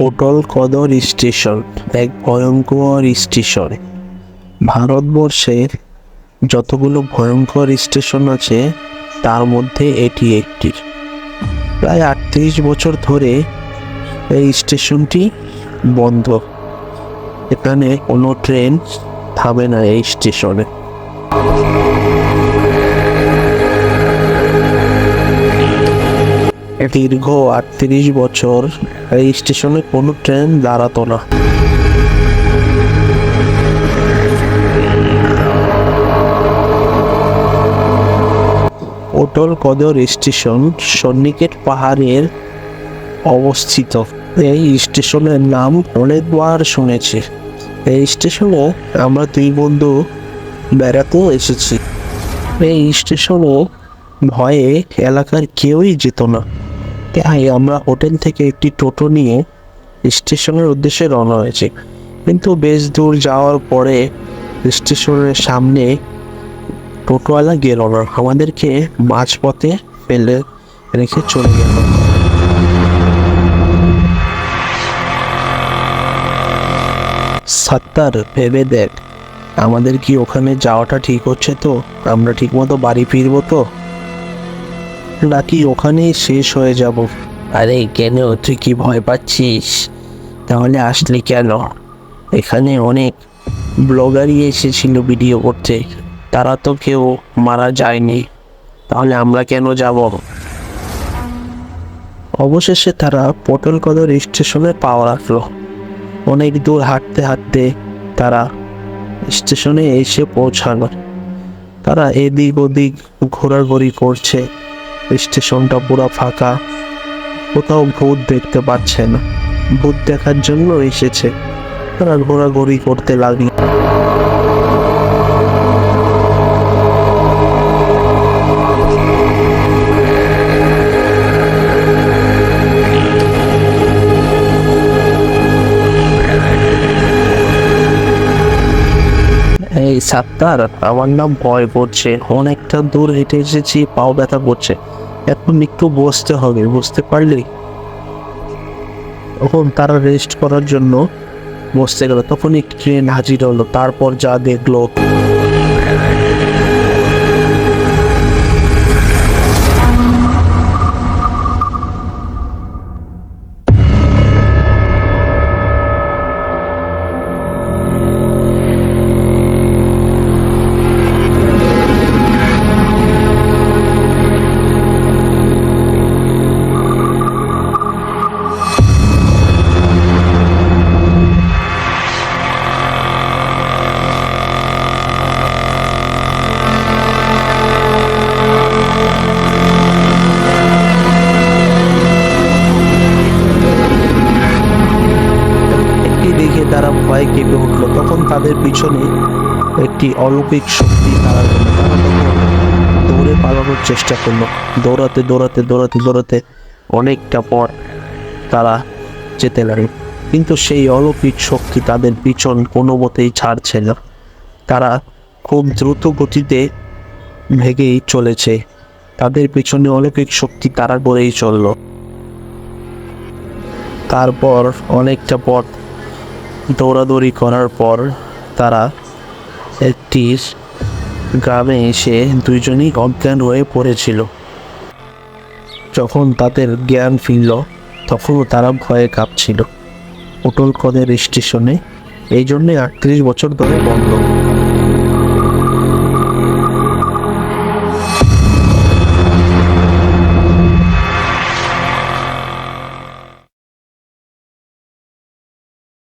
Hotel কদর station, এক ভয়ঙ্কর স্টেশন। ভারতবর্ষের যতগুলো ভয়ঙ্কর স্টেশন আছে, তার মধ্যে এটি একটি। প্রায় আটত্রিশ বছর ধরে এই স্টেশনটি বন্ধ। এখানে কোনো ট্রেন থামে না এই স্টেশনে। দীর্ঘ আটত্রিশ বছর এই স্টেশনে কোনো ট্রেন দাঁড়াতো না। অটল কদর স্টেশন সন্নিকেট পাহাড়ের অবস্থিত। এই স্টেশনের নাম অনেকবার শুনেছি। এই স্টেশনে আমরা দুই বন্ধু বেড়াতেও এসেছি। এই স্টেশনে ভয়ে এলাকার কেউই যেত না। তাই আমরা হোটেল থেকে একটি টোটো নিয়ে স্টেশনের উদ্দেশ্যে রওনা হয়েছি। কিন্তু বেশ দূর যাওয়ার পরে স্টেশনের সামনে টোটোওয়ালা গেল না আমাদেরকে মাঝপথে ফেলে রেখে চলে গেল। সাত্তার, ভেবে দেখ, আমাদের কি ওখানে যাওয়াটা ঠিক হচ্ছে তো? আমরা ঠিকমতো বাড়ি ফিরবো তো? নাকি ওখানেই শেষ হয়ে যাব? আরে কেন? তুই কি ভয় পাচ্ছিস? তাহলে আসলি কেন? এখানে অনেক ব্লগারই এসেছিল ভিডিও করতে। তারা তো কেউ মারা যায়নি। তাহলে আমরা কেন যাব? অবশেষে তারা পটল কদর স্টেশনে পাওয়া রাখল। অনেক দূর হাঁটতে হাঁটতে তারা স্টেশনে এসে পৌঁছালো। তারা এদিক ওদিক ঘোরাঘুরি করছে। স্টেশনটা পুরো ফাঁকা। কোথাও ভূত দেখতে পাচ্ছে না ভূত দেখার জন্য এসেছে। তারা ঘোরাঘুরি করতে লাগল। সাত্তার, আমার নাম ভয় করছে। অনেকটা দূর হেঁটে এসেছি, পাও ব্যথা করছে। এখন একটু বসতে হবে, বসতে পারলি? তখন তারা রেস্ট করার জন্য বসতে গেল। তখন একটি ট্রেন হাজির হলো, তারপর যা দেখল। তারা ভয়ে কেঁপে উঠল। তখন তাদের পিছনে একটি অলৌকিক শক্তি তারা। তারা তখন দৌড়ে পালানোর চেষ্টা করল। দৌড়াতে দৌড়াতে দৌড়াতে দৌড়াতে অনেকটা পর তারা যেতে লাগল। কিন্তু সেই অলৌকিক শক্তি তাদের পিছন কোনো মতেই ছাড়ছে না। তারা খুব দ্রুত গতিতে ভেগেই চলেছে। তাদের পিছনে অলৌকিক শক্তি তারা করেই চলল। তারপর অনেকটা পথ দৌড়াদৌড়ি করার পর তারা একটি গ্রামে এসে দুইজনই অজ্ঞান হয়ে পড়েছিল। যখন তাদের জ্ঞান ফিরল, তখনও তারা ভয়ে কাঁপছিল। উটলকদের স্টেশনে এই জন্যে আটত্রিশ বছর ধরে বন্ধ।